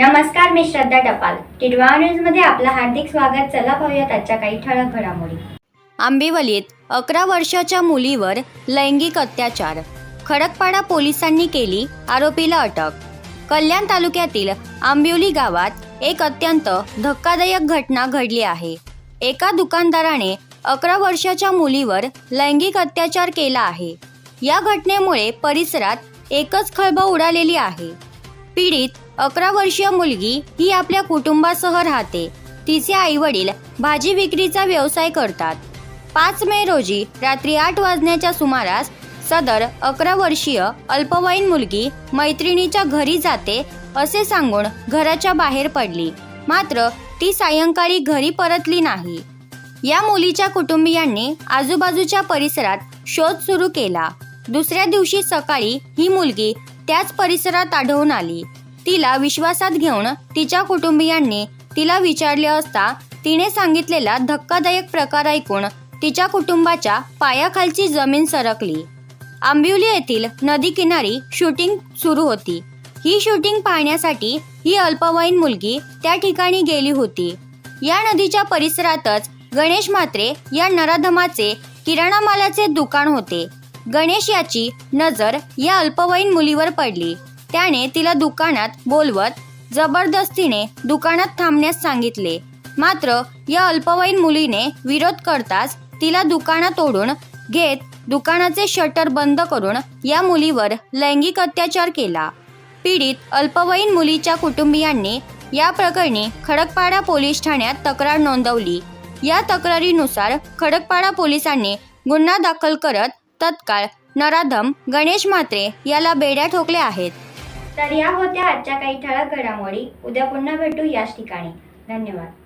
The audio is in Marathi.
नमस्कार मी श्रद्धा टपाल. टिडवा न्यूजमध्ये आपलं हार्दिक स्वागत. चला पाहूयात आजच्या काही ठळक घडामोडी. आंबिवलीत अकरा वर्षाच्या मुलीवर लैंगिक अत्याचार. खडकपाडा पोलिसांनी केली आरोपीला अटक. कल्याण तालुक्यातील आंबिवली गावात एक अत्यंत धक्कादायक घटना घडली आहे. एका दुकानदाराने अकरा वर्षाच्या मुलीवर लैंगिक अत्याचार केला आहे. या घटनेमुळे परिसरात एकच खळबळ उडालेली आहे. पीडित अकरा वर्षीय मुलगी ही आपल्या कुटुंबासह राहते. तिचे आई वडील भाजी विक्रीचा व्यवसाय करतात. पाच मे रोजी रात्री आठ वाजण्याच्या सुमारास सदर अकरा वर्षीय अल्पवयीन मुलगी मैत्रिणीच्या घरी जाते असे सांगून घराच्या बाहेर पडली. मात्र ती सायंकाळी घरी परतली नाही. या मुलीच्या कुटुंबियांनी आजूबाजूच्या परिसरात शोध सुरू केला. दुसऱ्या दिवशी सकाळी ही मुलगी त्याच परिसरात आढळून आली. तिला विश्वासात घेऊन तिच्या कुटुंबियांनी तिला विचारले असता तिने सांगितलेला धक्कादायक प्रकार ऐकून तिच्या कुटुंबाच्या पायाखालची जमीन सरकली. आंबिवली येथील नदी किनारी शूटिंग सुरू होती. ही शूटिंग पाहण्यासाठी ही अल्पवयीन मुलगी त्या ठिकाणी गेली होती. या नदीच्या परिसरातच गणेश म्हात्रे या नराधमाचे किराणा मालाचे दुकान होते. गणेश याची नजर या अल्पवयीन मुलीवर पडली. त्याने तिला दुकानात बोलवत जबरदस्तीने दुकानात थांबण्यास सांगितले. मात्र या अल्पवयीन मुलीने विरोध करताच तिला दुकानात ओढून घेत दुकानाचे शटर बंद करून या मुलीवर लैंगिक अत्याचार केला. पीडित अल्पवयीन मुलीच्या कुटुंबियांनी या प्रकरणी खडकपाडा पोलीस ठाण्यात तक्रार नोंदवली. या तक्रारीनुसार खडकपाडा पोलिसांनी गुन्हा दाखल करत तत्काळ नराधम गणेश म्हात्रे याला बेड्या ठोकल्या आहेत. तर या होत्या आजच्या काही ठळक घडामोडी. उद्या पुन्हा भेटू याच ठिकाणी. धन्यवाद.